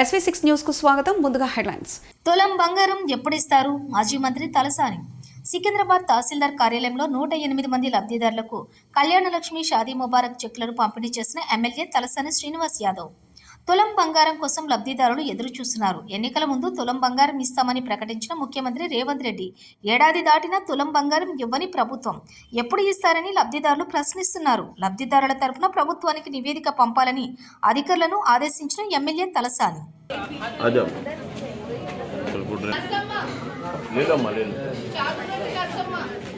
SV six న్యూస్కు స్వాగతం. ముందుగా హెడ్లైన్స్. తులం బంగారం ఎప్పుడిస్తారు? మాజీ మంత్రి తలసాని. సికింద్రాబాద్ తహసీల్దార్ కార్యాలయంలో నూట ఎనిమిది మంది లబ్ధిదారులకు కళ్యాణలక్ష్మి షాదీ ముబారక్ చెక్లను పంపిణీ చేసిన ఎమ్మెల్యే తలసాని శ్రీనివాస్ యాదవ్. తులం బంగారం కోసం లబ్ధిదారులు ఎదురు చూస్తున్నారు ఎన్నికల ముందు తులం బంగారం ఇస్తామని ప్రకటించిన ముఖ్యమంత్రి రేవంత్ రెడ్డి ఏడాది దాటినా తులం బంగారం ఇవ్వని ప్రభుత్వం. ఎప్పుడు ఇస్తారని లబ్ధిదారులు ప్రశ్నిస్తున్నారు. లబ్ధిదారుల తరపున ప్రభుత్వానికి నివేదిక పంపాలని అధికారులను ఆదేశించిన ఎమ్మెల్యే తలసాని. आ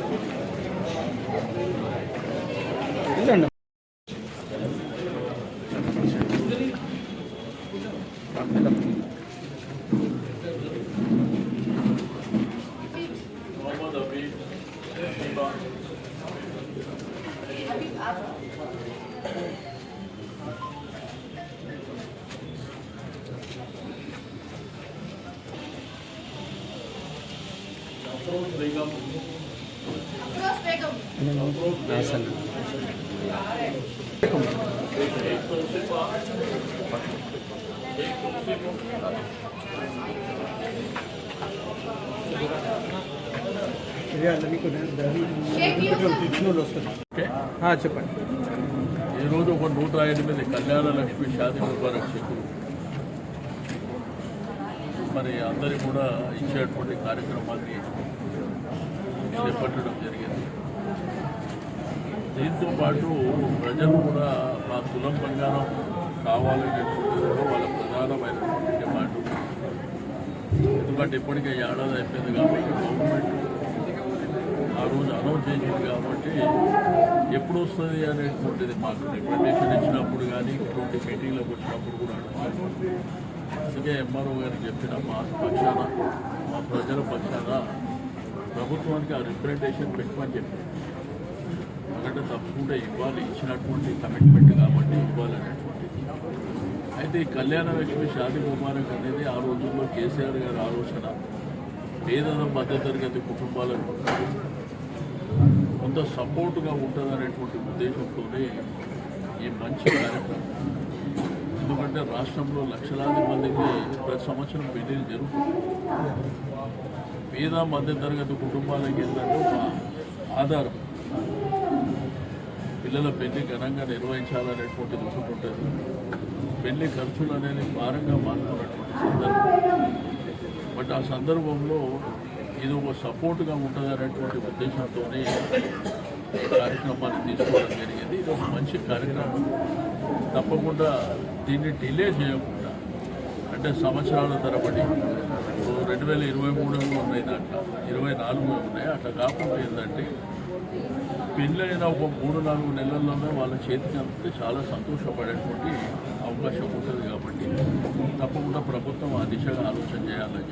చెప్పండి ఈరోజు ఒక నూట ఎనిమిది కళ్యాణ లక్ష్మి షాది ముబారక్ మరి అందరి కూడా ఇచ్చేటువంటి కార్యక్రమాన్ని చేపట్టడం జరిగింది. దీంతో పాటు ప్రజలు కూడా మా తులం బంగారం కావాలనేటువంటి వాళ్ళ ప్రధానమైనటువంటి డిమాండ్ ఎందుకంటే ఇప్పటికే ఏడాది అయిపోయింది కాబట్టి గవర్నమెంట్ ఆ రోజు అనౌన్స్ చేసింది కాబట్టి ఎప్పుడు వస్తుంది అనేటువంటిది మాకు రికమెండేషన్ ఇచ్చినప్పుడు కానీ ఇటువంటి మీటింగ్లకు వచ్చినప్పుడు కూడా అందుకే ఎంఆర్ఓ గారికి చెప్పిన మా పక్షాన మా ప్రజల పక్షాన ప్రభుత్వానికి ఆ రిప్రజెంటేషన్ పెట్టమని చెప్పారు. ఎందుకంటే తప్పకుండా ఇవ్వాలి ఇచ్చినటువంటి కమిట్మెంట్ కాబట్టి ఇవ్వాలనేటువంటిది. అయితే ఈ కళ్యాణ లక్ష్మి షాది ముబారక్ అనేది ఆ రోజుల్లో కేసీఆర్ గారి ఆలోచన. పేద మధ్యతరగతి కుటుంబాలకు కొంత సపోర్టుగా ఉంటుందనేటువంటి ఉద్దేశంతోనే ఈ మంచి కార్యక్రమం. ఎందుకంటే రాష్ట్రంలో లక్షలాది మందికి ప్రతి సంవత్సరం పెళ్ళిళ్ళు జరుగుతుంది పేద మధ్యతరగతి కుటుంబాలకి ఏంటంటే ఒక ఆధారం. పిల్లల పెళ్ళి ఘనంగా నిర్వహించాలనేటువంటి దృష్టి ఉంటుంది. పెళ్ళి ఖర్చులు అనేది భారంగా మారుతున్నటువంటి సందర్భం. బట్ ఆ సందర్భంలో ఇది ఒక సపోర్ట్గా ఉంటుంది ఉద్దేశంతోనే ఈ కార్యక్రమాన్ని తీసుకోవడం జరిగింది. ఇది ఒక మంచి కార్యక్రమం. తప్పకుండా దీన్ని డిలే చేయకుండా అంటే సంవత్సరాల తరబడి రెండు వేల ఇరవై మూడు ఉన్నాయి దాంట్లో ఇరవై నాలుగు ఉన్నాయి. అట్లా కాకుండా ఏంటంటే పెళ్ళైన ఒక మూడు నాలుగు నెలల్లోనే వాళ్ళ చేతికి అందితే చాలా సంతోషపడేటువంటి అవకాశం ఉంటుంది కాబట్టి తప్పకుండా ప్రభుత్వం ఆ దిశగా ఆలోచన చేయాలని